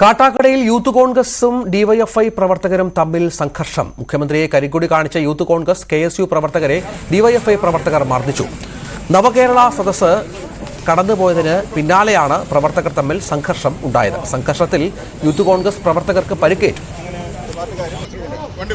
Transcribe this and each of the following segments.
കാട്ടാക്കടയിൽ youth കോൺഗ്രസും DYFI പ്രവർത്തകരും തമ്മിൽ സംഘർഷം. മുഖ്യമന്ത്രിയെ കരിക്കൊടി കാണിച്ച youth Congress K S U പ്രവർത്തകരെ ഡിവൈഎഫ്ഐ പ്രവർത്തകർ മർദ്ദിച്ചു. നവകേരള സദസ്സ് കടന്നുപോയതിന് പിന്നാലെയാണ് പ്രവർത്തകർ തമ്മിൽ സംഘർഷം ഉണ്ടായത്. സംഘർഷത്തിൽ യൂത്ത് കോൺഗ്രസ് പ്രവർത്തകർക്ക് പരിക്കേറ്റു. വണ്ടി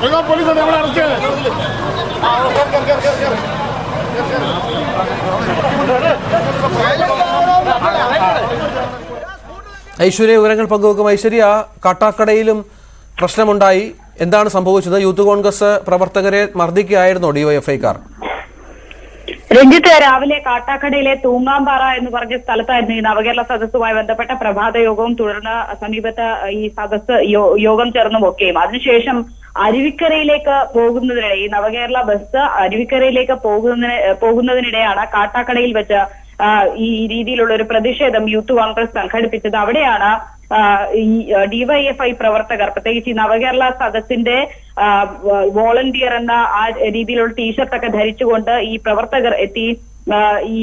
പോലീസ് നമ്മളെ അറസ്റ്റ് ഐശ്വര്യ വിവരങ്ങൾ പങ്കുവെക്കും. ഐശ്വര്യ കാട്ടാക്കടയിലും പ്രശ്നമുണ്ടായി. എന്താണ് സംഭവിച്ചത്? യൂത്ത് കോൺഗ്രസ് പ്രവർത്തകരെ മർദ്ദിക്കുകയായിരുന്നോ ഡിവൈഎഫ്ഐക്കാർ രഞ്ജിത്ത് രാവിലെ കാട്ടാക്കടയിലെ തൂങ്ങാമ്പാറ എന്ന് പറഞ്ഞ സ്ഥലത്തായിരുന്നു ഈ നവകേരള സദസ്സുമായി ബന്ധപ്പെട്ട പ്രഭാത യോഗവും തുടർന്ന് സമീപത്ത് ഈ സദസ് യോഗം ചേർന്നും ഒക്കെയും അതിനുശേഷം അരുവിക്കരയിലേക്ക് പോകുന്നതിനിടെ ഈ നവകേരള ബസ് അരുവിക്കരയിലേക്ക് പോകുന്നതിന് പോകുന്നതിനിടെയാണ് കാട്ടാക്കടയിൽ വെച്ച് ഈ രീതിയിലുള്ള ഒരു പ്രതിഷേധം യൂത്ത് കോൺഗ്രസ് സംഘടിപ്പിച്ചത്. അവിടെയാണ് ഈ ഡിവൈഎഫ്ഐ പ്രവർത്തകർ പ്രത്യേകിച്ച് ഈ നവകേരള സദസ്സിന്റെ വോളണ്ടിയർ എന്ന ആ രീതിയിലുള്ള ടീഷർട്ടൊക്കെ ധരിച്ചുകൊണ്ട് ഈ പ്രവർത്തകർ എത്തി. ഈ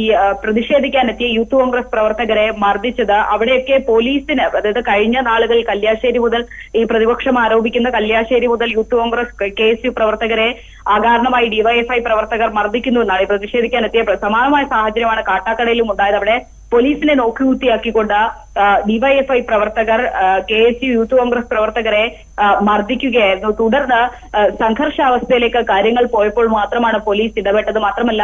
എത്തിയ യൂത്ത് കോൺഗ്രസ് പ്രവർത്തകരെ മർദ്ദിച്ചത്. അവിടെയൊക്കെ പോലീസിന് അതായത് കഴിഞ്ഞ നാളുകൾ കല്യാശ്ശേരി മുതൽ ഈ പ്രതിപക്ഷം ആരോപിക്കുന്ന കല്യാശ്ശേരി മുതൽ youth Congress K S U പ്രവർത്തകരെ അകാരണമായി ഡിവൈഎഫ്ഐ പ്രവർത്തകർ മർദ്ദിക്കുന്നു എന്നാണ് എത്തിയ സമാനമായ സാഹചര്യമാണ് കാട്ടാക്കടയിലും ഉണ്ടായത്. അവിടെ പോലീസിനെ നോക്കുകുത്തിയാക്കിക്കൊണ്ട് ഡിവൈഎഫ്ഐ പ്രവർത്തകർ K S U youth Congress പ്രവർത്തകരെ മർദ്ദിക്കുകയായിരുന്നു. തുടർന്ന് സംഘർഷാവസ്ഥയിലേക്ക് കാര്യങ്ങൾ പോയപ്പോൾ മാത്രമാണ് പോലീസ് ഇടപെട്ടത്. മാത്രമല്ല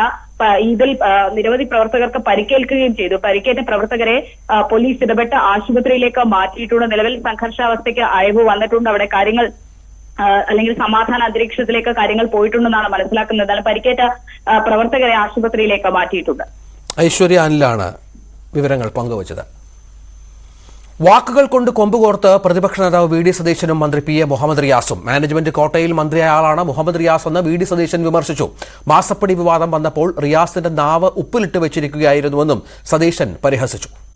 ഇതിൽ നിരവധി പ്രവർത്തകർക്ക് പരിക്കേൽക്കുകയും ചെയ്തു. പരിക്കേറ്റ പ്രവർത്തകരെ പോലീസ് ഇടപെട്ട് ആശുപത്രിയിലേക്ക് മാറ്റിയിട്ടുണ്ട്. നിലവിൽ സംഘർഷാവസ്ഥയ്ക്ക് അയവ് വന്നിട്ടുണ്ട്. അവിടെ കാര്യങ്ങൾ അല്ലെങ്കിൽ സമാധാന അന്തരീക്ഷത്തിലേക്ക് കാര്യങ്ങൾ പോയിട്ടുണ്ടെന്നാണ് മനസ്സിലാക്കുന്നത്. പരിക്കേറ്റ പ്രവർത്തകരെ ആശുപത്രിയിലേക്ക് മാറ്റിയിട്ടുണ്ട്. ഐശ്വര്യ അനിലാണ്. വിവരങ്ങൾ പങ്കുവച്ചത്. വാക്കുകൾ കൊണ്ട് കൊമ്പുകോർത്ത് പ്രതിപക്ഷ നേതാവ് വി ഡി സതീശനും മന്ത്രി പി എ മുഹമ്മദ് റിയാസും. മാനേജ്മെന്റ് കോട്ടയിൽ മന്ത്രിയായ ആളാണ് മുഹമ്മദ് റിയാസ് എന്ന് വി ഡി സതീശൻ വിമർശിച്ചു. മാസപ്പടി വിവാദം വന്നപ്പോൾ റിയാസിന്റെ നാവ് ഉപ്പിലിട്ട് വെച്ചിരിക്കുകയായിരുന്നുവെന്നും സതീശൻ പരിഹസിച്ചു.